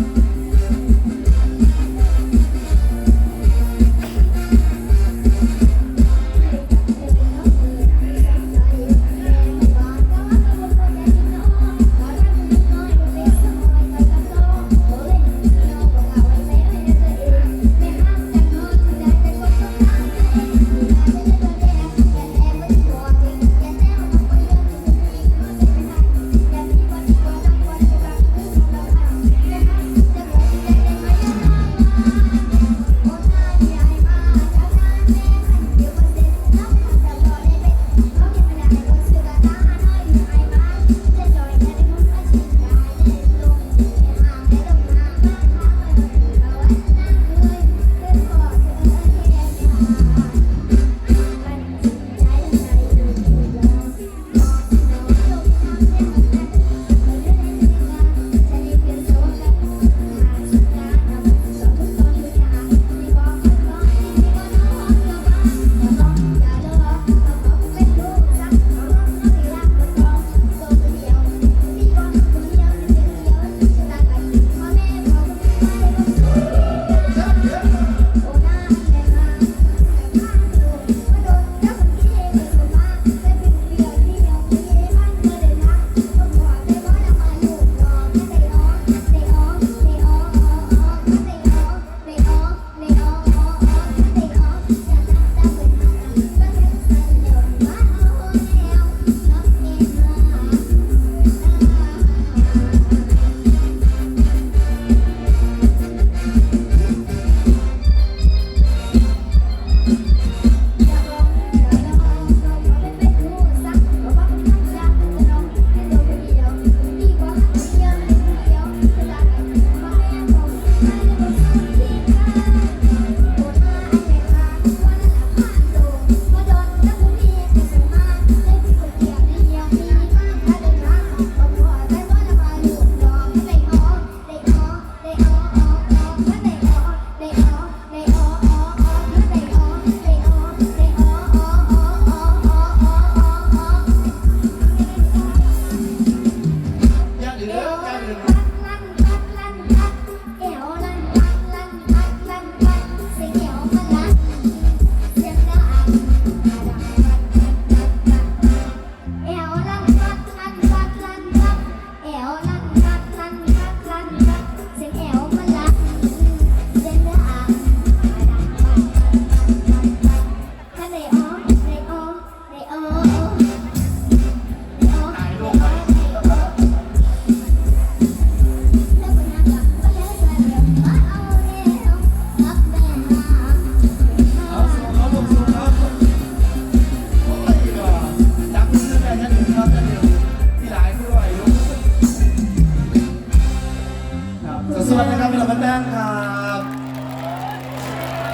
อ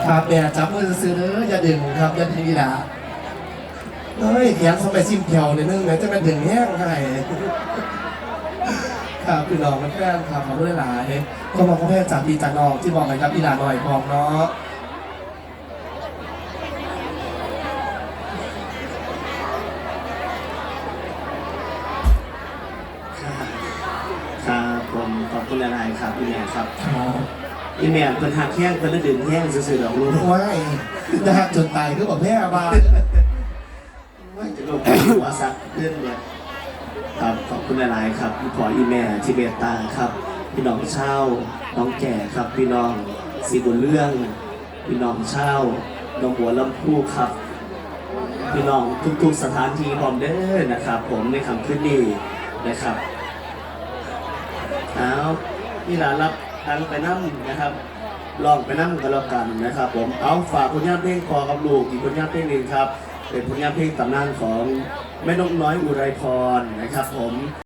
ครับแม่จับมือซื้อเด้ออย่าดึงครับอย่าดึงอีละเฮ้ยแขนเข้าไปซิมแถวเลยนึงเดี๋ยจะมาดึงแห้งให้ครับพี่น้องมันแป้งครับขอบคุณหลายก็มองเขาแพ้จากพี่จากน้องที่บอกให้กับอีหลาหน่อยพร้อมเนาะ คุณอะไรครับพี่แม่ครับครับพี่แม่เพิ่นหักแห้งเพิ่นเลยดึงแห้งซื่อๆดอกลูกว้ายจะหักจนตายคือบอกแพ้มาว่าจะลงไปหัวซักเพื่อนเนี่ยครับขอบคุณอะไรครับพี่พออีแม่ที่เมตตาครับ พี่น้องเช่าน้องแก่ครับ พี่น้องสีบุญเรื่องพี่น้องเช่าน้องหัวลำพูครับ พี่น้องทุกๆสถานที่พร้อมเด้อนะครับ ผมในคำขึ้นนี้นะครับเอา นี่หลานรับทันไปนั่งนะครับ ลองไปนั่งกันแล้วกันนะครับ ผมเอาฝากผลงานเพลงคอกับลูกอีกผลงานเพลงหนึ่งครับ เป็นผลงานเพลงตำนานของแม่นกน้อยอุไรพรนะครับ ผม